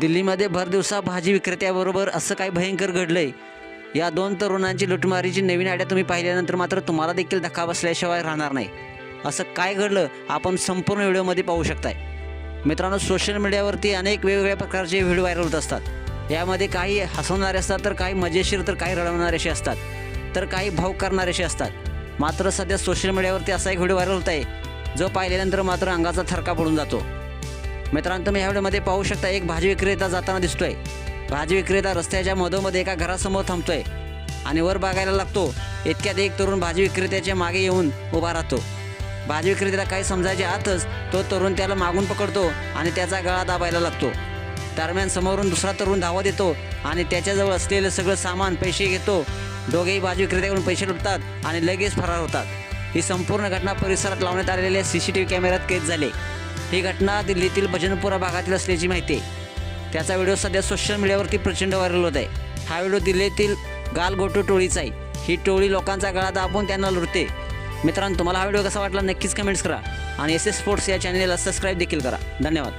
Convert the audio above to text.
दिल्लीमध्ये भर दिवसा भाजी विक्रेत्याबरोबर असं काय भयंकर घडलंय. या दोन तरुणांची लुटमारीची नवीन आयडिया तुम्ही पाहिल्यानंतर मात्र तुम्हाला देखील धक्का बसल्याशिवाय राहणार नाही. असं काय घडलं आपण संपूर्ण व्हिडिओमध्ये पाहू शकताय. मित्रांनो सोशल मीडियावरती अनेक वेगवेगळ्या प्रकारचे व्हिडिओ व्हायरल होत असतात. यामध्ये काही हसवणारे असतात तर काही मजेशीर तर काही रडवणारेसे असतात तर काही भाव करणारेसे असतात. मात्र सध्या सोशल मीडियावरती असा एक व्हिडिओ व्हायरल होत आहे जो पाहिल्यानंतर मात्र अंगाचा थरका पडून जातो. मित्रांनो तुम्ही ह्या पाहू शकता एक भाजी विक्रेता जाताना दिसतोय. भाजी विक्रेता रस्त्याच्या मधोमध एका घरासमोर थांबतोय आणि वर बघायला लागतो इतक्यात एक तरुण भाजी विक्रेत्याच्या मागे येऊन उभा राहतो. भाजी विक्रेत्याला काही समजायच्या आतच तो तरुण त्याला मागून पकडतो आणि त्याचा गळा दाबायला लागतो. दरम्यान समोरून दुसरा तरुण धावा देतो आणि त्याच्याजवळ असलेलं सगळं सामान पैसे घेतो. दोघेही भाजी विक्रेत्याकडून पैसे लुटतात आणि लगेच फरार होतात. ही संपूर्ण घटना परिसरात लावण्यात आलेल्या सी सी टी व्ही कॅमेऱ्यात कैद झाली. ही घटना दिल्लीतील भजनपुरा भागातील असल्याची माहिती आहे. त्याचा व्हिडिओ सध्या सोशल मीडियावरती प्रचंड व्हायरल होत आहे. हा व्हिडिओ दिल्लीतील गालगोटू टोळीचा आहे. ही टोळी लोकांचा गळा दाबून त्यांना लुटते. मित्रांनो तुम्हाला हा व्हिडिओ कसा वाटला नक्कीच कमेंट्स करा. आणि एस एस स्पोर्ट्स या चॅनेलला सबस्क्राईब देखील करा. धन्यवाद.